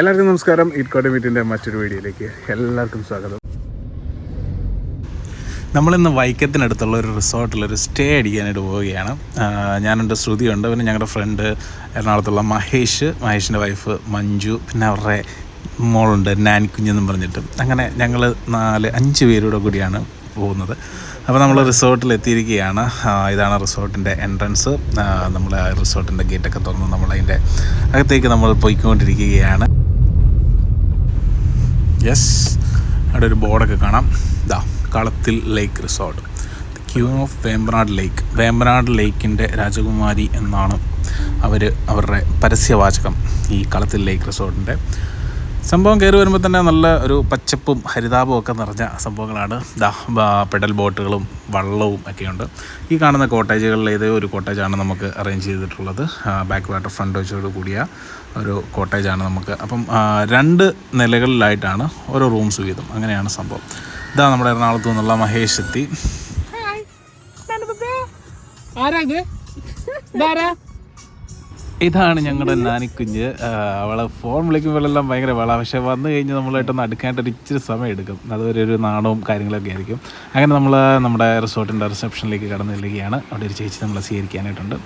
എല്ലാവർക്കും നമസ്കാരം. ഈറ്റ്കോട്ടെ മീറ്റിന്റെ മറ്റൊരു വീഡിയോയിലേക്ക് എല്ലാവർക്കും സ്വാഗതം. നമ്മളിന്ന് വൈക്കത്തിനടുത്തുള്ള ഒരു റിസോർട്ടിൽ ഒരു സ്റ്റേ അടിക്കാനായിട്ട് പോവുകയാണ്. ഞാനുണ്ട് ശ്രുതിയുണ്ട്. പിന്നെ ഞങ്ങളുടെ ഫ്രണ്ട് എറണാകുളത്തുള്ള മഹേഷ് മഹേഷിന്റെ വൈഫ് മഞ്ജു പിന്നെ അവരുടെ മോളുണ്ട് നാൻ കുഞ്ഞെന്നും പറഞ്ഞിട്ട്. അങ്ങനെ ഞങ്ങൾ നാല് അഞ്ച് പേരുടെ കൂടിയാണ് പോകുന്നത്. അപ്പോൾ നമ്മൾ റിസോർട്ടിൽ എത്തിയിരിക്കുകയാണ്. ഇതാണ് റിസോർട്ടിന്റെ എൻട്രൻസ് നമ്മൾ റിസോർട്ടിന്റെ ഗേറ്റൊക്കെ തുറന്ന് നമ്മളതിന്റെ അകത്തേക്ക് നമ്മൾ പോയിക്കൊണ്ടിരിക്കുകയാണ്. യെസ് അവിടെ ഒരു ബോർഡൊക്കെ കാണാം. ഇതാ Kalathil lake resort queen of Vembanad lake Vembanad ലേക്കിന്റെ രാജകുമാരി എന്നാണ് അവർ അവരുടെ പരസ്യവാചകം ഈ കളത്തിൽ ലേക്ക് റിസോർട്ടിന്റെ സംഭവം കയറി വരുമ്പോൾ തന്നെ നല്ല ഒരു പച്ചപ്പും ഹരിതാപവും ഒക്കെ നിറഞ്ഞ സംഭവങ്ങളാണ്. ദാ പെഡൽ ബോട്ടുകളും വള്ളവും ഒക്കെയുണ്ട്. ഈ കാണുന്ന കോട്ടേജുകളിൽ ഏതോ ഒരു കോട്ടേജാണ് നമുക്ക് അറേഞ്ച് ചെയ്തിട്ടുള്ളത്. ബാക്ക് വാട്ടർ ഫ്രണ്ട് വെച്ചോട് കൂടിയ ഒരു കോട്ടേജാണ് നമുക്ക്. അപ്പം രണ്ട് നിലകളിലായിട്ടാണ് ഓരോ റൂംസ് വീതം അങ്ങനെയാണ് സംഭവം. ഇതാ നമ്മുടെ എറണാകുളത്ത് നിന്നുള്ള മഹേഷ് എത്തി. ആരാ ഇത്? ഇതാണ് ഞങ്ങളുടെ നാനിക്കുഞ്ഞ്. അവളെ ഫോൺ വിളിക്കുമ്പോഴെല്ലാം ഭയങ്കര വള. പക്ഷെ വന്നു കഴിഞ്ഞ് നമ്മളായിട്ടൊന്ന് അടുക്കാനായിട്ട് ഇച്ചിരി സമയം എടുക്കും അതുവരെ ഒരു നാണവും കാര്യങ്ങളൊക്കെ ആയിരിക്കും. അങ്ങനെ നമ്മൾ നമ്മുടെ റിസോർട്ടിന്റെ റിസപ്ഷനിലേക്ക് കടന്നു ചെല്ലുകയാണ്. അവിടെ ഒരു ചേച്ചി നമ്മളെ സ്വീകരിക്കാനായിട്ടുണ്ട്.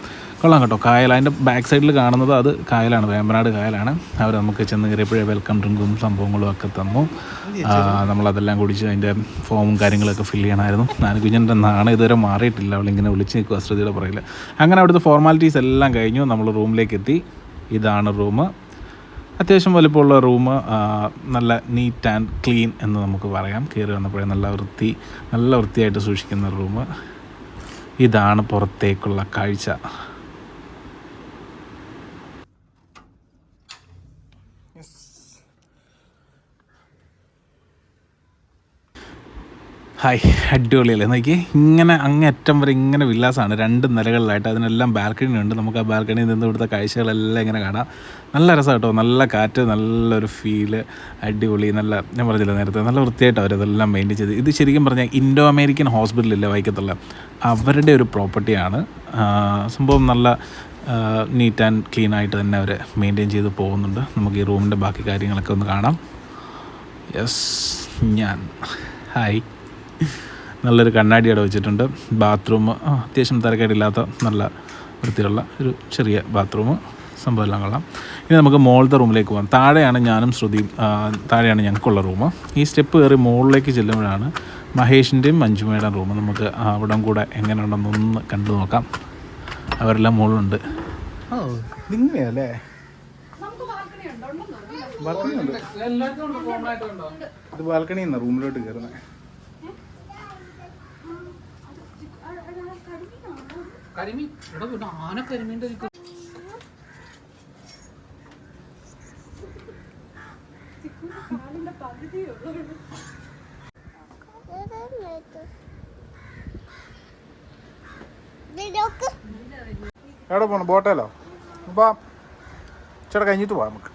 കൊള്ളാം കേട്ടോ. കായൽ അതിന്റെ ബാക്ക് സൈഡിൽ കാണുന്നത് അത് കായലാണ്. വേമ്പനാട് കായലാണ്. അവർ നമുക്ക് ചെന്ന് കയറിയപ്പോഴേ വെൽക്കം ഡ്രിങ്കും സംഭവങ്ങളും ഒക്കെ തന്നു. നമ്മളതെല്ലാം കുടിച്ച് അതിന്റെ ഫോമും കാര്യങ്ങളൊക്കെ ഫില്ല് ചെയ്യണമായിരുന്നു. നാനിക്കുഞ്ഞിന്റെ നാണം ഇതുവരെ മാറിയിട്ടില്ല. അവളിങ്ങനെ വിളിച്ച് നിൽക്കുക ശ്രുതിയുടെ പുറകിൽ അങ്ങനെ അവിടുത്തെ ഫോർമാലിറ്റീസ് എല്ലാം കഴിഞ്ഞു. നമ്മൾ റൂമിലേക്ക് എത്തി ഇതാണ് റൂം അത്യാവശ്യം വലുപ്പമുള്ള റൂം നല്ല നീറ്റ് ആൻഡ് ക്ലീൻ എന്ന് നമുക്ക് പറയാം. കയറി വന്നപ്പോഴേ നല്ല വൃത്തി നല്ല വൃത്തിയായിട്ട് സൂക്ഷിക്കുന്ന റൂം ഇതാണ് പുറത്തേക്കുള്ള കാഴ്ച. ഹായ് അടിപൊളിയല്ലേ? നോക്കി ഇങ്ങനെ അങ്ങേറ്റം വരെ ഇങ്ങനെ വില്ലാസമാണ് രണ്ട് നിലകളിലായിട്ട് അതിനെല്ലാം ബാൽക്കണി ഉണ്ട് നമുക്ക് ആ ബാൽക്കണിയിൽ നിന്ന് ഇവിടുത്തെ കാഴ്ചകളെല്ലാം ഇങ്ങനെ കാണാം. നല്ല രസം കേട്ടോ നല്ല കാറ്റ് നല്ലൊരു ഫീൽ അടിപൊളി നല്ല ഞാൻ പറഞ്ഞില്ല നേരത്തെ നല്ല വൃത്തിയായിട്ട് അവരതെല്ലാം മെയിന്റെയിൻ ചെയ്ത്. ഇത് ശരിക്കും പറഞ്ഞാൽ ഇൻഡോ അമേരിക്കൻ ഹോസ്പിറ്റലില്ലേ വൈക്കത്തുള്ള? അവരുടെ ഒരു പ്രോപ്പർട്ടിയാണ് സംഭവം നല്ല നീറ്റ് ആൻഡ് ക്ലീൻ ആയിട്ട് തന്നെ അവർ മെയിന്റെയിൻ ചെയ്ത് പോകുന്നുണ്ട്. നമുക്ക് ഈ റൂമിന്റെ ബാക്കി കാര്യങ്ങളൊക്കെ ഒന്ന് കാണാം. യെസ് ഞാൻ. ഹായ് നല്ലൊരു കണ്ണാടി അവിടെ വെച്ചിട്ടുണ്ട്. ബാത്റൂം അത്യാവശ്യം തിരക്കേടില്ലാത്ത നല്ല വൃത്തിയുള്ള ഒരു ചെറിയ ബാത്റൂം സംഭവം എല്ലാം കൊള്ളാം. ഇനി നമുക്ക് മുകളിലത്തെ റൂമിലേക്ക് പോകാം. താഴെയാണ് ഞാനും ശ്രുതിയും താഴെയാണ് ഞങ്ങൾക്കുള്ള റൂം. ഈ സ്റ്റെപ്പ് കയറി മുകളിലേക്ക് ചെല്ലുമ്പോഴാണ് മഹേഷിന്റെയും മഞ്ജുമയുടെ റൂം. നമുക്ക് അവിടം കൂടെ എങ്ങനെയുണ്ടെന്നൊന്ന് കണ്ടു നോക്കാം. അവരെല്ലാം മുകളിലുണ്ട് ബാൽക്കണി ഉണ്ട്. ഇത് ബാൽക്കണി എന്നാ റൂമിലോട്ട് കയറുന്നത് കരിമീൻ? എടാ പിന്നെ ആന കരിമീന്റെ എവിടെ പോണം? ബോട്ടേലോ? അപ്പം ചേട്ടാ കഴിഞ്ഞിട്ട് പോവാം നമുക്ക്.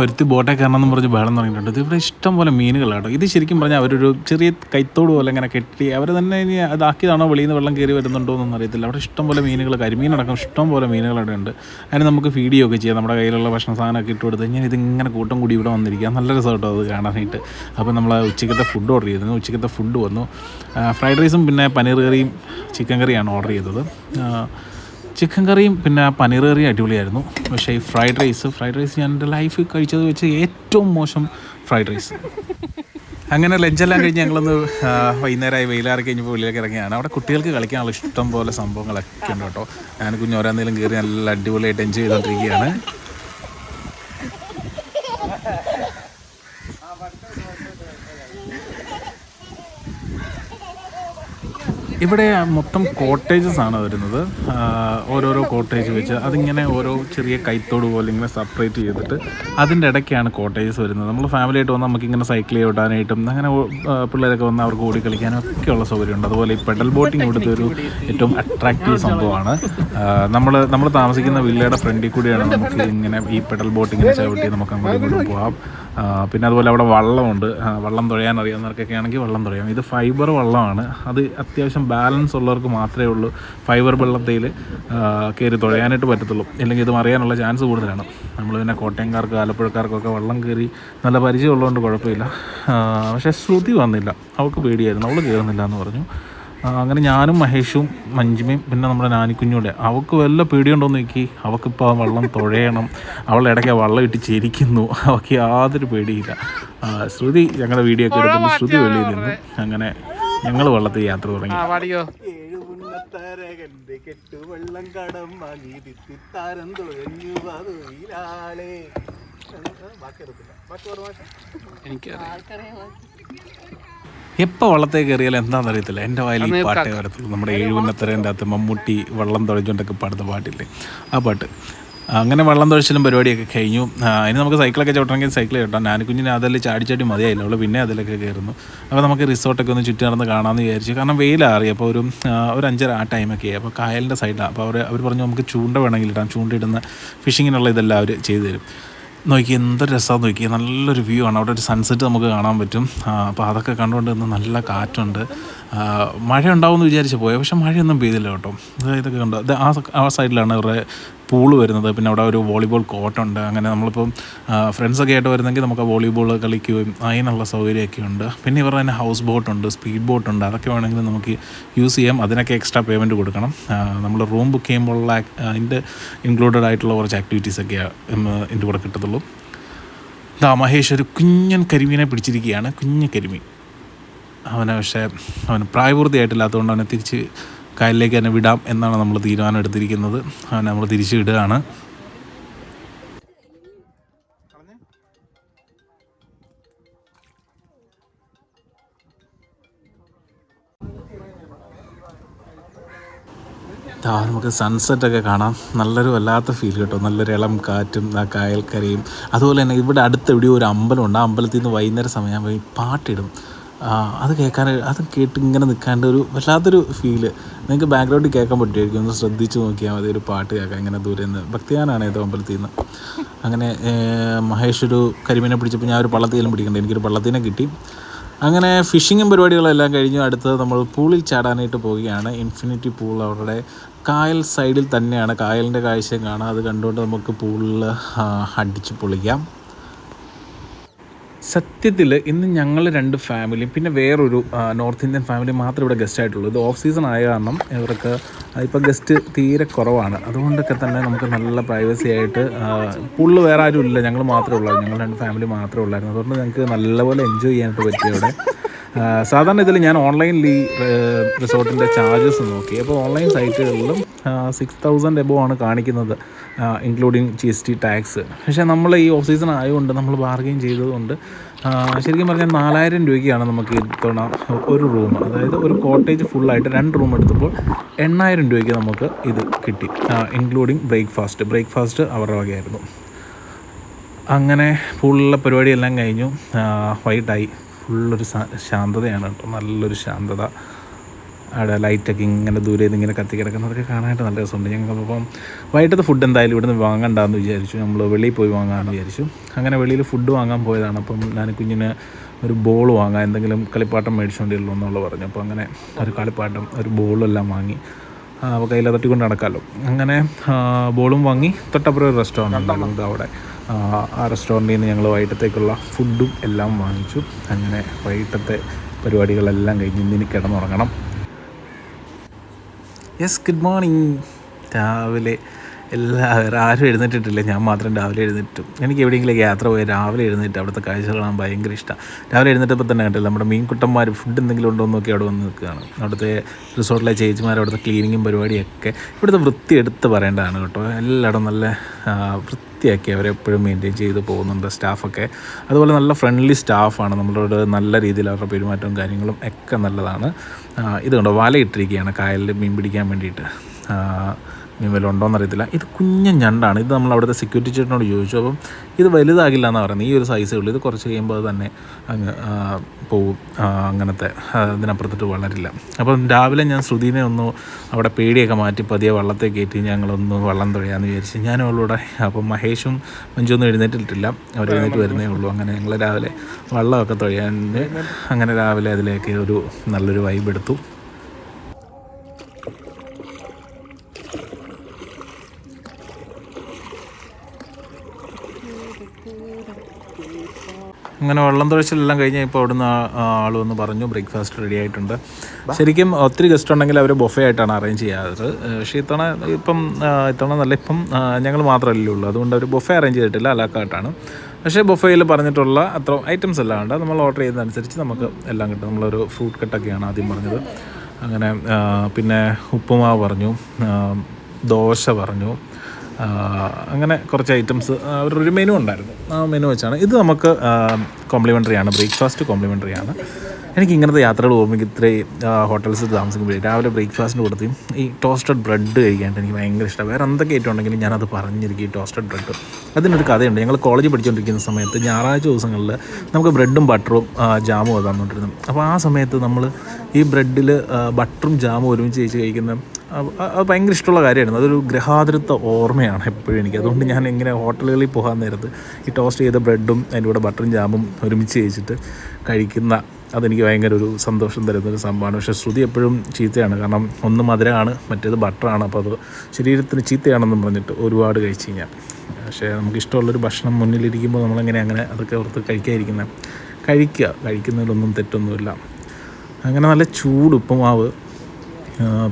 ഒരുത്തി കയറണം എന്ന് പറഞ്ഞ് ബഹളം തുടങ്ങിയിട്ടുണ്ട്. ഇവിടെ ഇഷ്ടം പോലെ മീനുകളാട്ടോ ഇത് ശരിക്കും പറഞ്ഞാൽ അവരൊരു ചെറിയ കൈത്തോട് പോലെ ഇങ്ങനെ കെട്ടി അവർ തന്നെ ഇനി അതാക്കിയതാണോ വെളിയിൽ നിന്ന് വെള്ളം കയറി വരുന്നുണ്ടോ എന്നൊന്നും അറിയത്തില്ല. അവിടെ ഇഷ്ടം പോലെ മീനുകൾ കരിമീനടക്കം ഇഷ്ടം പോലെ മീനുകൾ അവിടെ ഉണ്ട്. അതിന് നമുക്ക് ഫീഡിയോ ഒക്കെ ചെയ്യാം. നമ്മുടെ കയ്യിലുള്ള ഭക്ഷണ സാധനമൊക്കെ ഇട്ട് കൊടുത്ത് കഴിഞ്ഞാൽ ഇതിങ്ങനെ കൂട്ടം കൂടി ഇവിടെ വന്നിരിക്കുക നല്ല രസമാട്ടോ അത് കാണാനായിട്ട്. അപ്പോൾ നമ്മൾ ഉച്ചക്കത്തെ ഫുഡ് ഓർഡർ ചെയ്തിരുന്നു. ഉച്ചക്കത്തെ ഫുഡ് വന്നു. ഫ്രൈഡ് റൈസും പിന്നെ പനീർ കറിയും ചിക്കൻ കറിയാണ് ഓർഡർ ചെയ്തത്. ചിക്കൻ കറിയും പിന്നെ പനീർ കറിയും അടിപൊളിയായിരുന്നു. പക്ഷേ ഈ ഫ്രൈഡ് റൈസ് ഫ്രൈഡ് റൈസ് ഞാൻ എന്റെ ലൈഫിൽ കഴിച്ചത് വെച്ച് ഏറ്റവും മോശം ഫ്രൈഡ് റൈസ് അങ്ങനെ ലഞ്ചെല്ലാം കഴിഞ്ഞ് ഞങ്ങളൊന്ന് വൈകുന്നേരമായി വെയിലാറി കഴിഞ്ഞപ്പോൾ വെളിയിലേക്ക് ഇറങ്ങിയാണ്. അവിടെ കുട്ടികൾക്ക് കളിക്കാനുള്ള ഇഷ്ടം പോലെ സംഭവങ്ങളൊക്കെ ഉണ്ട് കേട്ടോ. ഞാൻ കുഞ്ഞോരാന്നേലും കയറി നല്ല അടിപൊളിയായിട്ട് എൻജോയ് ചെയ്തുകൊണ്ടിരിക്കുകയാണ് ഇവിടെ മൊത്തം കോട്ടേജസ് ആണ് വരുന്നത്. ഓരോരോ കോട്ടേജ് വെച്ച് അതിങ്ങനെ ഓരോ ചെറിയ കൈത്തോട് പോലെ ഇങ്ങനെ സെപ്പറേറ്റ് ചെയ്തിട്ട് അതിന്റെ ഇടയ്ക്കാണ് കോട്ടേജസ് വരുന്നത്. നമ്മൾ ഫാമിലി ആയിട്ട് നമുക്ക് നമുക്കിങ്ങനെ സൈക്കിൾ ഓടാനായിട്ടും അങ്ങനെ പിള്ളേരൊക്കെ വന്ന് അവർക്ക് ഓടി കളിക്കാനും ഒക്കെയുള്ള സൗകര്യമുണ്ട് അതുപോലെ ഈ പെഡൽ ബോട്ടിംഗ് ഇവിടുത്തെ ഒരു ഏറ്റവും അട്രാക്റ്റീവ് സംഭവമാണ്. നമ്മൾ നമ്മൾ താമസിക്കുന്ന വില്ലയുടെ ഫ്രണ്ടിൽ കൂടിയാണ് നമുക്ക് ഇങ്ങനെ ഈ പെഡൽ ബോട്ടിങ്ങിനെ ചവിട്ടി നമുക്ക് അങ്ങോട്ടും പോകാം. പിന്നെ അതുപോലെ അവിടെ വള്ളമുണ്ട്. വള്ളം തുഴയാൻ അറിയാവുന്നവർക്കൊക്കെ ആണെങ്കിൽ വള്ളം തുഴയാം. ഇത് ഫൈബർ വള്ളമാണ്. അത് അത്യാവശ്യം ബാലൻസ് ഉള്ളവർക്ക് മാത്രമേ ഉള്ളൂ. ഫൈബർ വെള്ളത്തിൽ കയറി തുഴയാനായിട്ട് പറ്റത്തുള്ളൂ. അല്ലെങ്കിൽ ഇത് മറിയാനുള്ള ചാൻസ് കൂടുതലാണ്. നമ്മൾ പിന്നെ കോട്ടയംകാർക്ക് ആലപ്പുഴക്കാർക്കൊക്കെ വള്ളം കയറി നല്ല പരിചയമുള്ളതുകൊണ്ട് കുഴപ്പമില്ല. പക്ഷേ ശ്രുതി വന്നില്ല. അവൾക്ക് പേടിയായിരുന്നു. അവൾ കയറുന്നില്ല എന്ന് പറഞ്ഞു. അങ്ങനെ ഞാനും മഹേഷും മഞ്ജിമയും പിന്നെ നമ്മുടെ നാനിക്കുഞ്ഞൂടെ അവൾക്ക് വല്ല പേടിയുണ്ടോയെന്ന് നോക്കി. അവൾക്കിപ്പോൾ ആ വള്ളം തുഴയണം. അവൾ ഇടയ്ക്ക് ആ വള്ളം ഇട്ട് ചിരിക്കുന്നു. അവൾക്ക് യാതൊരു പേടിയില്ല. ശ്രുതി ഞങ്ങളുടെ വീഡിയോ ഒക്കെ എടുക്കുന്നു ശ്രുതി വെളിയിൽ നിന്നു അങ്ങനെ ഞങ്ങൾ വള്ളത്തിൽ യാത്ര തുടങ്ങി. കെട്ടുവെള്ളം കടം തുഴഞ്ഞു എനിക്കറിയാം. എപ്പോൾ വള്ളത്തെ കയറിയാലും എന്താണെന്ന് അറിയത്തില്ല എന്റെ വായിൽ ഈ പാട്ടേ വരത്തുള്ളൂ. നമ്മുടെ ഏഴുവണ്ണത്തരേന്റെ അകത്ത് മമ്മൂട്ടി വള്ളം തുഴഞ്ഞുകൊണ്ടൊക്കെ പാടുന്ന പാട്ടില്ലേ? ആ പാട്ട്. അങ്ങനെ വള്ളം തുഴച്ചിലും പരിപാടിയൊക്കെ കഴിഞ്ഞു. അതിന് ഇനി നമുക്ക് സൈക്കിളൊക്കെ ചവിട്ടണമെങ്കിൽ സൈക്കിൾ ചവിട്ടാം. ഞാൻ കുഞ്ഞിനെ അതിൽ ചാടി ചാടി മതിയായില്ല. അവൾ പിന്നെ അതിലൊക്കെ കയറുന്നു. അപ്പോൾ നമുക്ക് റിസോർട്ടൊക്കെ ഒന്ന് ചുറ്റി നടന്ന് കാണാമെന്ന് വിചാരിച്ചു. കാരണം വെയിലാറി. അപ്പോൾ ഒരു ഒരു അഞ്ചര ആ ടൈമൊക്കെ അപ്പോൾ കായലിന്റെ സൈഡാണ് അപ്പോൾ അവർ അവർ പറഞ്ഞു നമുക്ക് ചൂണ്ട വേണമെങ്കിൽ ഇടാം. ചൂണ്ടയിടുന്ന ഫിഷിങ്ങിനുള്ള ഇതെല്ലാം അവർ ചെയ്തു തരും. നോക്കി എന്ത് രസമാണ് നോക്കി. നല്ലൊരു വ്യൂ ആണ്. അവിടെ ഒരു സൺസെറ്റ് നമുക്ക് കാണാൻ പറ്റും. അപ്പോൾ അതൊക്കെ കണ്ടുകൊണ്ട് നല്ല കാറ്റുണ്ട്. മഴ ഉണ്ടാവുമെന്ന് വിചാരിച്ച് പോയത് പക്ഷെ മഴയൊന്നും പെയ്തില്ല കേട്ടോ. ഇത് ഇതൊക്കെ കണ്ടോ. അത് ആ ആ സൈഡിലാണ് അവരുടെ പൂൾ വരുന്നത്. പിന്നെ അവിടെ ഒരു വോളിബോൾ കോർട്ടുണ്ട്. അങ്ങനെ നമ്മളിപ്പം ഫ്രണ്ട്സൊക്കെ ആയിട്ട് വരുന്നെങ്കിൽ നമുക്ക് വോളിബോൾ കളിക്കുകയും അതിനുള്ള സൗകര്യമൊക്കെ ഉണ്ട്. പിന്നെ ഇവരുടെ തന്നെ ഹൗസ് ബോട്ട് ഉണ്ട് സ്പീഡ് ബോട്ട് ഉണ്ട്. അതൊക്കെ വേണമെങ്കിൽ നമുക്ക് യൂസ് ചെയ്യാം. അതിനൊക്കെ എക്സ്ട്രാ പേയ്മെന്റ് കൊടുക്കണം. നമ്മൾ റൂം ബുക്ക് ചെയ്യുമ്പോഴുള്ള അതിന്റെ ഇൻക്ലൂഡഡ് ആയിട്ടുള്ള കുറച്ച് ആക്ടിവിറ്റീസൊക്കെയാണ് ഇതിന്റെ കൂടെ കിട്ടത്തുള്ളൂ. ഇതാ മഹേഷ് ഒരു കുഞ്ഞൻ കരിമീനെ പിടിച്ചിരിക്കുകയാണ്. കുഞ്ഞു കരിമീൻ. അവനെ പക്ഷേ അവന് പ്രായപൂർത്തിയായിട്ടില്ലാത്തതുകൊണ്ട് അവനെ തിരിച്ച് കായലിലേക്ക് തന്നെ വിടാം എന്നാണ് നമ്മൾ തീരുമാനം എടുത്തിരിക്കുന്നത്. അവനെ നമ്മൾ തിരിച്ച് വിടുകയാണ്. നമുക്ക് സൺസെറ്റൊക്കെ കാണാം. നല്ലൊരു വല്ലാത്ത ഫീൽ കിട്ടും. നല്ലൊരു ഇളം കാറ്റും ആ കായൽക്കരയും. അതുപോലെ തന്നെ ഇവിടെ അടുത്ത് എവിടെയോ ഒരു അമ്പലമുണ്ട്. ആ അമ്പലത്തിൽ നിന്ന് വൈകുന്നേരം ഈ പാട്ടിടും അത് കേൾക്കാൻ അത് കേട്ട് ഇങ്ങനെ നിൽക്കാണ്ട് ഒരു വല്ലാത്തൊരു ഫീൽ നിങ്ങൾക്ക് ബാക്ക്ഗ്രൗണ്ടിൽ കേൾക്കാൻ പറ്റുമായിരിക്കും. ഒന്ന് ശ്രദ്ധിച്ച് നോക്കിയാൽ മതി ഒരു പാട്ട് കേൾക്കാം ഇങ്ങനെ ദൂരെ നിന്ന് ഭക്തിയാനാണ് ഏതോ അമ്പലത്തിൽ നിന്ന് അങ്ങനെ മഹേഷ് ഒരു കരിമീനെ പിടിച്ചപ്പോൾ ഞാൻ ഒരു പള്ളത്തേലും പിടിക്കണ്ടേ. എനിക്കൊരു പള്ളത്തിനെ കിട്ടി. അങ്ങനെ ഫിഷിങ്ങും പരിപാടികളെല്ലാം കഴിഞ്ഞു. അടുത്തത് നമ്മൾ പൂളിൽ ചാടാനായിട്ട് പോവുകയാണ്. ഇൻഫിനിറ്റി പൂൾ അവരുടെ കായൽ സൈഡിൽ തന്നെയാണ്. കായലിന്റെ കാഴ്ചയും കാണാം. അത് കണ്ടുകൊണ്ട് നമുക്ക് പൂളിൽ അടിച്ച് പൊളിക്കാം. സത്യത്തിൽ ഇന്ന് ഞങ്ങൾ രണ്ട് ഫാമിലി പിന്നെ വേറൊരു നോർത്ത് ഇന്ത്യൻ ഫാമിലി മാത്രമേ ഇവിടെ ഗസ്റ്റ് ആയിട്ടുള്ളൂ. ഇത് ഓഫ് സീസൺ ആയ കാരണം ഇവർക്ക് ഇപ്പോൾ ഗസ്റ്റ് തീരെ കുറവാണ്. അതുകൊണ്ടൊക്കെ തന്നെ നമുക്ക് നല്ല പ്രൈവസി ആയിട്ട് പുള്ള് വേറെ ആരും ഇല്ല. ഞങ്ങൾ മാത്രമേ ഉള്ളൂ ഞങ്ങൾ രണ്ട് ഫാമിലി മാത്രമേ ഉള്ളായിരുന്നു. അതുകൊണ്ട് ഞങ്ങൾക്ക് നല്ലപോലെ എൻജോയ് ചെയ്യാനായിട്ട് പറ്റിയ അവിടെ ആ, സാധാരണ ഇതിൽ ഞാൻ ഓൺലൈനിൽ ഈ റിസോർട്ടിന്റെ ചാർജസ് നോക്കി. അപ്പോൾ ഓൺലൈൻ സൈറ്റുകളിലും സിക്സ് തൗസൻഡ് എബോ ആണ് കാണിക്കുന്നത് including G S T tax പക്ഷേ നമ്മൾ ഈ ഓഫ് സീസൺ ആയതുകൊണ്ട് നമ്മൾ ബാർഗെയിൻ ചെയ്തതുകൊണ്ട് ശരിക്കും പറഞ്ഞാൽ നാലായിരം രൂപയ്ക്കാണ് നമുക്ക് ഇത്തവണ ഒരു റൂം അതായത് ഒരു കോട്ടേജ് ഫുള്ളായിട്ട് രണ്ട് റൂം എടുത്തപ്പോൾ എണ്ണായിരം രൂപയ്ക്ക് നമുക്ക് ഇത് കിട്ടി. ഇൻക്ലൂഡിങ് ബ്രേക്ക്ഫാസ്റ്റ് ബ്രേക്ക്ഫാസ്റ്റ് അവരുടെ വകയായിരുന്നു. അങ്ങനെ ഫുള്ള പരിപാടിയെല്ലാം കഴിഞ്ഞു. വൈകിട്ടായി ഫുള്ളൊരു ശാന്തതയാണ് കേട്ടോ. നല്ലൊരു ശാന്തത. അവിടെ ലൈറ്റൊക്കെ ഇങ്ങനെ ദൂരെ നിന്ന് ഇങ്ങനെ കത്തി കിടക്കുന്നതൊക്കെ കാണാനായിട്ട് നല്ല രസമുണ്ട്. ഞങ്ങൾക്കപ്പം വൈകിട്ടത്തെ ഫുഡ് എന്തായാലും ഇവിടുന്ന് വാങ്ങണ്ടെന്ന് വിചാരിച്ചു. നമ്മൾ വെളിയിൽ പോയി വാങ്ങാമെന്ന് വിചാരിച്ചു. അങ്ങനെ വെളിയിൽ ഫുഡ് വാങ്ങാൻ പോയതാണ്. അപ്പം ഞാൻ കുഞ്ഞിന് ഒരു ബോൾ വാങ്ങാം. എന്തെങ്കിലും കളിപ്പാട്ടം മേടിച്ചുകൊണ്ടിരുന്നു എന്നുള്ള പറഞ്ഞു. അപ്പോൾ അങ്ങനെ ഒരു കളിപ്പാട്ടം ഒരു ബോളെല്ലാം വാങ്ങി. അപ്പോൾ കയ്യിൽ തട്ടിക്കൊണ്ട് നടക്കാമല്ലോ അങ്ങനെ ബോളും വാങ്ങി. തൊട്ടപ്പുറം ഒരു റെസ്റ്റോറന്റ് ഉണ്ടായിരുന്നു അവിടെ. ആ, റെസ്റ്റോറന്റിൽ നിന്ന് ഞങ്ങൾ വൈകിട്ടത്തേക്കുള്ള ഫുഡും എല്ലാം വാങ്ങിച്ചു. അങ്ങനെ വൈകിട്ടത്തെ പരിപാടികളെല്ലാം കഴിഞ്ഞ് ഇന്നിനി കിടന്നുറങ്ങണം. യെസ് ഗുഡ് മോർണിംഗ് രാവിലെ എല്ലാവരും ആരും എഴുന്നേറ്റിട്ടില്ല. ഞാൻ മാത്രം രാവിലെ എഴുന്നേറ്റും. എനിക്ക് എവിടെയെങ്കിലും യാത്ര പോയി രാവിലെ എഴുന്നേറ്റ് അവിടുത്തെ കാഴ്ചകൾ കാണാൻ ഭയങ്കര ഇഷ്ടമാണ് രാവിലെ എഴുന്നേറ്റപ്പോൾ തന്നെ കണ്ടില്ല നമ്മുടെ മീൻകുട്ടന്മാർ ഫുഡ് എന്തെങ്കിലും ഉണ്ടോ എന്നൊക്കെ അവിടെ വന്ന് നിൽക്കുകയാണ്. അവിടുത്തെ റിസോർട്ടിലെ ചേച്ചിമാർ അവിടുത്തെ ക്ലീനിങ്ങും പരിപാടിയൊക്കെ ഇവിടുത്തെ വൃത്തി എടുത്ത് പറയേണ്ടതാണ് കേട്ടോ. എല്ലായിടും നല്ല വൃത്തിയാക്കി അവരെപ്പോഴും മെയിന്റെയിൻ ചെയ്ത് പോകുന്നുണ്ട് സ്റ്റാഫൊക്കെ അതുപോലെ നല്ല ഫ്രണ്ട്ലി സ്റ്റാഫാണ് നമ്മളോട് നല്ല രീതിയിൽ അവരുടെ പെരുമാറ്റവും കാര്യങ്ങളും ഒക്കെ നല്ലതാണ്. ഇത് കണ്ടോ വല ഇട്ടിരിക്കുകയാണ് കായലിൽ മീൻ പിടിക്കാൻ വേണ്ടിയിട്ട്. മീൻ വല്ലതും ഉണ്ടോ എന്നറിയത്തില്ല ഇത് കുഞ്ഞൻ ഞണ്ടാണ്. ഇത് നമ്മൾ അവിടുത്തെ സെക്യൂരിറ്റി ചേട്ടനോട് ചോദിച്ചു. അപ്പം ഇത് വലുതാകില്ല എന്നാണ് പറയുന്നത് ഈ ഒരു സൈസേ ഉള്ളൂ. ഇത് കുറച്ച് കഴിയുമ്പോൾ തന്നെ അങ്ങ് പോവും. അങ്ങനത്തെ അതിനപ്പുറത്തിട്ട് വളരില്ല. അപ്പം രാവിലെ ഞാൻ ശ്രുതിനെ ഒന്ന് അവിടെ പേടിയൊക്കെ മാറ്റി പതിയെ വള്ളത്തെ കയറ്റി ഞങ്ങളൊന്ന് വള്ളം തുഴയാന്ന് വിചാരിച്ച് ഞാനും അവളൂടെ അപ്പം മഹേഷും മഞ്ജൊന്നും എഴുന്നേറ്റിട്ടില്ല. അവർ എഴുന്നേറ്റ് വരുന്നേ ഉള്ളൂ. അങ്ങനെ ഞങ്ങൾ രാവിലെ വള്ളമൊക്കെ തുഴയാൻ അങ്ങനെ രാവിലെ അതിലേക്ക് ഒരു നല്ലൊരു വൈബ് എടുത്തു. അങ്ങനെ വെള്ളം തുഴച്ചിലെല്ലാം കഴിഞ്ഞ് ഇപ്പോൾ അവിടുന്ന് ആൾ വന്ന് പറഞ്ഞു ബ്രേക്ക്ഫാസ്റ്റ് റെഡി ആയിട്ടുണ്ട്. ശരിക്കും ഒത്തിരി ഗസ്റ്റ് ഉണ്ടെങ്കിൽ അവർ ബൊഫേ ആയിട്ടാണ് അറേഞ്ച് ചെയ്യാറ്. പക്ഷേ ഇത്തവണ ഇപ്പം ഇത്തവണ നല്ല ഇപ്പം ഞങ്ങൾ മാത്രമല്ലേ ഉള്ളൂ. അതുകൊണ്ട് അവർ ബൊഫേ അറേഞ്ച് ചെയ്തിട്ടില്ല അലാക്കാട്ടാണ്. പക്ഷേ ബൊഫയിൽ പറഞ്ഞിട്ടുള്ള അത്ര ഐറ്റംസ് എല്ലാം ഉണ്ട്. നമ്മൾ ഓർഡർ ചെയ്യുന്നതനുസരിച്ച് നമുക്ക് എല്ലാം കിട്ടും. നമ്മളൊരു ഫ്രൂട്ട് കട്ടൊക്കെയാണ് ആദ്യം പറഞ്ഞത്. അങ്ങനെ പിന്നെ ഉപ്പുമാവ് പറഞ്ഞു ദോശ പറഞ്ഞു അങ്ങനെ കുറച്ച് ഐറ്റംസ് അവരുടെ ഒരു മെനു ഉണ്ടായിരുന്നു. ആ മെനു വെച്ചാണ്. ഇത് നമുക്ക് കോംപ്ലിമെന്ററി ആണ്. ബ്രേക്ക്ഫാസ്റ്റ് കോംപ്ലിമെന്ററി ആണ്. എനിക്ക് ഇങ്ങനത്തെ യാത്രകൾ പോകുമ്പോൾ ഇത്രയും ഹോട്ടൽസ് താമസിക്കുമ്പോൾ രാവിലെ ബ്രേക്ക്ഫാസ്റ്റിന് കൊടുത്തും ഈ ടോസ്റ്റഡ് ബ്രെഡ് കഴിക്കാനായിട്ട് എനിക്ക് ഭയങ്കര ഇഷ്ടമാണ് വേറെ എന്തൊക്കെ ഐറ്റം ഉണ്ടെങ്കിലും ഞാനത് പറഞ്ഞിരിക്കും ഈ ടോസ്റ്റഡ് ബ്രെഡ് അതിനൊരു കഥയുണ്ട്. ഞങ്ങൾ കോളേജ് പഠിച്ചുകൊണ്ടിരിക്കുന്ന സമയത്ത് ഞായറാഴ്ച ദിവസങ്ങളിൽ നമുക്ക് ബ്രെഡും ബട്ടറും ജാമും തന്നുകൊണ്ടിരുന്നു അപ്പോൾ ആ സമയത്ത് നമ്മൾ ഈ ബ്രെഡിൽ ബട്ടറും ജാമും ഒരുമിച്ച് ചേച്ചി കഴിക്കുന്ന അത് ഭയങ്കര ഇഷ്ടമുള്ള കാര്യമായിരുന്നു. അതൊരു ഗ്രഹാതിരത്വ ഓർമ്മയാണ് എപ്പോഴും എനിക്ക്. അതുകൊണ്ട് ഞാൻ ഇങ്ങനെ ഹോട്ടലുകളിൽ പോകാൻ നേരത്ത് ഈ ടോസ്റ്റ് ചെയ്ത ബ്രെഡും അതിന്റെ കൂടെ ബട്ടറും ജാമും ഒരുമിച്ച് കഴിച്ചിട്ട് കഴിക്കുന്ന അതെനിക്ക് ഭയങ്കര ഒരു സന്തോഷം തരുന്നൊരു സംഭവമാണ്. പക്ഷേ ശ്രുതി എപ്പോഴും ചീത്തയാണ്. കാരണം ഒന്ന് മധുരമാണ് മറ്റേത് ബട്ടറാണ്. അപ്പോൾ അത് ശരീരത്തിന് ചീത്തയാണെന്നും പറഞ്ഞിട്ട് ഒരുപാട് കഴിച്ച് കഴിഞ്ഞാൽ. പക്ഷേ നമുക്ക് ഇഷ്ടമുള്ളൊരു ഭക്ഷണം മുന്നിലിരിക്കുമ്പോൾ നമ്മളെങ്ങനെ അങ്ങനെ അതൊക്കെ ഓർത്ത് കഴിക്കാതിരിക്കുന്നത് കഴിക്കുക. കഴിക്കുന്നതിലൊന്നും തെറ്റൊന്നുമില്ല. അങ്ങനെ നല്ല ചൂട് ഉപ്പുമാവ്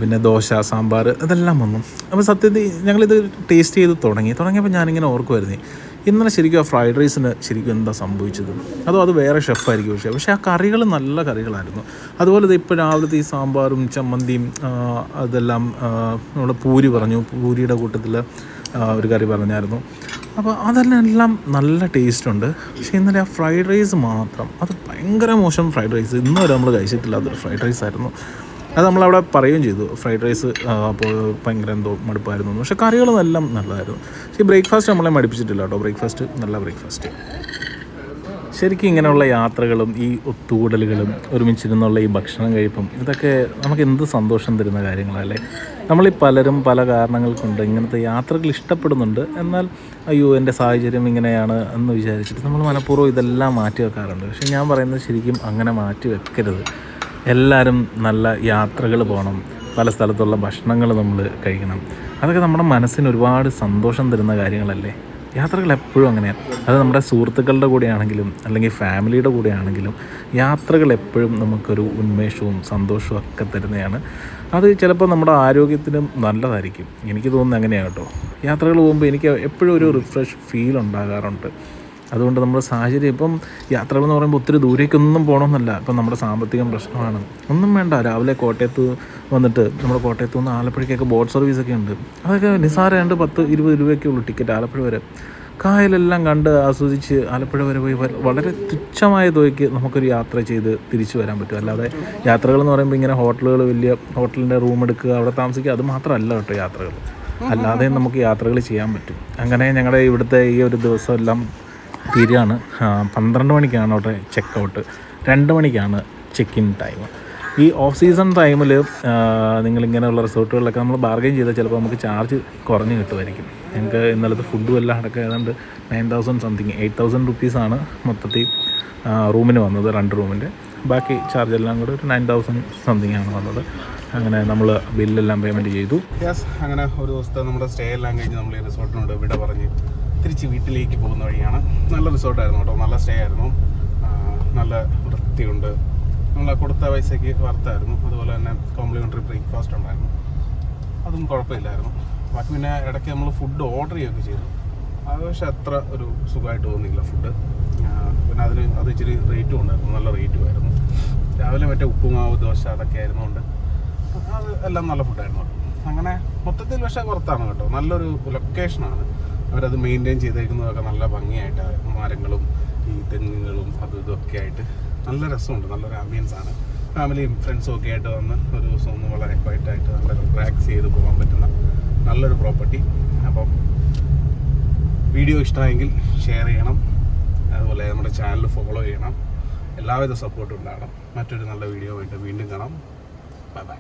പിന്നെ ദോശ സാമ്പാർ അതെല്ലാം വന്നു. അപ്പോൾ സത്യത്തിൽ ഞങ്ങളിത് ടേസ്റ്റ് ചെയ്ത് തുടങ്ങി. തുടങ്ങിയപ്പോൾ ഞാനിങ്ങനെ ഓർക്കുമായിരുന്നു ഇന്നലെ ശരിക്കും ആ ഫ്രൈഡ് റൈസിന് ശരിക്കും എന്താ സംഭവിച്ചത്? അതോ അത് വേറെ ഷെഫായിരിക്കും പക്ഷേ പക്ഷേ ആ കറികൾ നല്ല കറികളായിരുന്നു. അതുപോലെ ഇപ്പോൾ രാവിലത്തെ ഈ സാമ്പാറും ചമ്മന്തിയും അതെല്ലാം നമ്മൾ പൂരി പറഞ്ഞു. പൂരിയുടെ കൂട്ടത്തിൽ ഒരു കറി പറഞ്ഞായിരുന്നു. അപ്പോൾ അതെല്ലാം എല്ലാം നല്ല ടേസ്റ്റ് ഉണ്ട്. പക്ഷേ ഇന്നലെ ആ ഫ്രൈഡ് റൈസ് മാത്രം. അത് ഭയങ്കര മോശം ഫ്രൈഡ് റൈസ്. ഇന്നുവരെ നമ്മൾ കഴിച്ചിട്ടില്ലാത്തൊരു ഫ്രൈഡ് റൈസ് ആയിരുന്നു. അത് നമ്മളവിടെ പറയുകയും ചെയ്തു. ഫ്രൈഡ് റൈസ് അപ്പോൾ ഭയങ്കര എന്തോ മടുപ്പായിരുന്നു പക്ഷെ കറികളെല്ലാം നല്ലതായിരുന്നു. പക്ഷേ ബ്രേക്ക്ഫാസ്റ്റ് നമ്മളെ മടിപ്പിച്ചിട്ടില്ല കേട്ടോ. ബ്രേക്ക്ഫാസ്റ്റ് നല്ല ബ്രേക്ക്ഫാസ്റ്റ്. ശരിക്കും ഇങ്ങനെയുള്ള യാത്രകളും ഈ ഒത്തുകൂടലുകളും ഒരുമിച്ചിരുന്നുള്ള ഈ ഭക്ഷണം കഴിപ്പും ഇതൊക്കെ നമുക്ക് എന്ത് സന്തോഷം തരുന്ന കാര്യങ്ങളല്ലേ നമ്മളീ പലരും പല കാരണങ്ങൾ കൊണ്ട് ഇങ്ങനത്തെ യാത്രകൾ ഇഷ്ടപ്പെടുന്നുണ്ട്. എന്നാൽ അയ്യോ എന്റെ സാഹചര്യം ഇങ്ങനെയാണ് എന്ന് വിചാരിച്ചിട്ട് നമ്മൾ മനഃപൂർവം ഇതെല്ലാം മാറ്റി വെക്കാറുണ്ട്. പക്ഷേ ഞാൻ പറയുന്നത് ശരിക്കും അങ്ങനെ മാറ്റി വെക്കരുത്. എല്ലാവരും നല്ല യാത്രകൾ പോകണം. പല സ്ഥലത്തുള്ള ഭക്ഷണങ്ങൾ നമ്മൾ കഴിക്കണം. അതൊക്കെ നമ്മുടെ മനസ്സിന് ഒരുപാട് സന്തോഷം തരുന്ന കാര്യങ്ങളല്ലേ? യാത്രകൾ എപ്പോഴും അങ്ങനെയാണ് അത് നമ്മുടെ സുഹൃത്തുക്കളുടെ കൂടെയാണെങ്കിലും അല്ലെങ്കിൽ ഫാമിലിയുടെ കൂടെയാണെങ്കിലും യാത്രകൾ എപ്പോഴും നമുക്കൊരു ഉന്മേഷവും സന്തോഷവും ഒക്കെ തരുന്നതാണ്. അത് ചിലപ്പോൾ നമ്മുടെ ആരോഗ്യത്തിനും നല്ലതായിരിക്കും. എനിക്ക് തോന്നുന്നത് അങ്ങനെയാണ് കേട്ടോ. യാത്രകൾ പോകുമ്പോൾ എനിക്ക് എപ്പോഴും ഒരു റിഫ്രഷ് ഫീൽ ഉണ്ടാകാറുണ്ട്. അതുകൊണ്ട് നമ്മുടെ സാഹചര്യം ഇപ്പം യാത്രകളെന്ന് പറയുമ്പോൾ ഒത്തിരി ദൂരേക്കൊന്നും പോകണമെന്നല്ല. ഇപ്പം നമ്മുടെ സാമ്പത്തികം പ്രശ്നമാണ്. ഒന്നും വേണ്ട. രാവിലെ കോട്ടയത്ത് വന്നിട്ട് നമ്മുടെ കോട്ടയത്ത് നിന്ന് ആലപ്പുഴയ്ക്കൊക്കെ ബോട്ട് സർവീസൊക്കെ ഉണ്ട്. അതൊക്കെ നിസാരമായിട്ട് പത്ത് ഇരുപത് രൂപയൊക്കെ ഉള്ളൂ ടിക്കറ്റ് ആലപ്പുഴ വരെ. കായലെല്ലാം കണ്ട് ആസ്വദിച്ച് ആലപ്പുഴ വരെ പോയി വളരെ തുച്ഛമായ തുകയ്ക്ക് നമുക്കൊരു യാത്ര ചെയ്ത് തിരിച്ചു വരാൻ പറ്റും. അല്ലാതെ യാത്രകളെന്ന് പറയുമ്പോൾ ഇങ്ങനെ ഹോട്ടലുകൾ വലിയ ഹോട്ടലിന്റെ റൂം എടുക്കുക അവിടെ താമസിക്കുക അത് മാത്രമല്ല കേട്ടോ യാത്രകൾ. അല്ലാതെ നമുക്ക് യാത്രകൾ ചെയ്യാൻ പറ്റും. അങ്ങനെ ഞങ്ങളുടെ ഇവിടുത്തെ ഈ ഒരു ദിവസം എല്ലാം തീരുകയാണ് പന്ത്രണ്ട് മണിക്കാണ് അവിടെ ചെക്ക് ഔട്ട് രണ്ട് മണിക്കാണ് ചെക്ക് ഇൻ ടൈം ഈ ഓഫ് സീസൺ ടൈമിൽ നിങ്ങളിങ്ങനെയുള്ള റിസോർട്ടുകളിലൊക്കെ നമ്മൾ ബാർഗെയിൻ ചെയ്താൽ ചിലപ്പോൾ നമുക്ക് ചാർജ് കുറഞ്ഞ് കിട്ടുമായിരിക്കും. ഞങ്ങൾക്ക് ഇന്നലത്തെ ഫുഡും എല്ലാം അടക്കം ഏതാണ്ട് nine thousand something eight thousand റുപ്പീസാണ് മൊത്തത്തിൽ റൂമിന് വന്നത് രണ്ട് റൂമിന്റെ ബാക്കി ചാർജ് എല്ലാം കൂടെ ഒരു നയൻ തൗസൻഡ് സംതിങ് ആണ് വന്നത്. അങ്ങനെ നമ്മൾ ബില്ലെല്ലാം പേയ്മെന്റ് ചെയ്തു. യെസ് അങ്ങനെ ഒരു ദിവസത്തെ നമ്മുടെ സ്റ്റേ എല്ലാം കഴിഞ്ഞ് നമ്മൾ ഈ റിസോർട്ടിനോട് വിട പറഞ്ഞ് തിരിച്ച് വീട്ടിലേക്ക് പോകുന്ന വഴിയാണ്. നല്ല റിസോർട്ടായിരുന്നു കേട്ടോ. നല്ല സ്റ്റേ ആയിരുന്നു. നല്ല വൃത്തിയുണ്ട്. നമ്മൾ കൊടുത്ത പൈസയ്ക്ക് വർത്തായിരുന്നു. അതുപോലെ തന്നെ കോംപ്ലിമെന്ററി ബ്രേക്ക്ഫാസ്റ്റ് ഉണ്ടായിരുന്നു. അതും കുഴപ്പമില്ലായിരുന്നു. ബാക്കി പിന്നെ ഇടയ്ക്ക് നമ്മൾ ഫുഡ് ഓർഡർ ചെയ്യുകയൊക്കെ ചെയ്തു. അത് പക്ഷെ അത്ര ഒരു സുഖമായിട്ട് തോന്നിയില്ല ഫുഡ് പിന്നെ അതിന് അത് ഇച്ചിരി റേറ്റും ഉണ്ടായിരുന്നു. നല്ല റേറ്റും ആയിരുന്നു. രാവിലെ മറ്റേ ഉപ്പുമാവ് ദോശ അതൊക്കെ ആയിരുന്നുകൊണ്ട് അത് എല്ലാം നല്ല ഫുഡായിരുന്നു അങ്ങനെ മൊത്തത്തിൽ പക്ഷേ പുറത്താണ് കേട്ടോ. നല്ലൊരു ലൊക്കേഷനാണ് അവരത് മെയിന്റെയിൻ ചെയ്തേക്കുന്നതൊക്കെ നല്ല ഭംഗിയായിട്ട് മരങ്ങളും ഈ തെങ്ങുകളും അതും ഇതൊക്കെ ആയിട്ട് നല്ല രസമുണ്ട്. നല്ലൊരു ആംബിയൻസ് ആണ്. ഫാമിലിയും ഫ്രണ്ട്സും ഒക്കെ ആയിട്ട് വന്ന് ഒരു ദിവസം ഒന്ന് വളരെ ക്വൈറ്റായിട്ട് നല്ല റിലാക്സ് ചെയ്ത് പോകാൻ പറ്റുന്ന നല്ലൊരു പ്രോപ്പർട്ടി അപ്പം വീഡിയോ ഇഷ്ടമായെങ്കിൽ ഷെയർ ചെയ്യണം. അതുപോലെ നമ്മുടെ ചാനൽ ഫോളോ ചെയ്യണം. എല്ലാവിധ സപ്പോർട്ടും ഉണ്ടാകണം. മറ്റൊരു നല്ല വീഡിയോ ആയിട്ട് വീണ്ടും കാണാം. Bye bye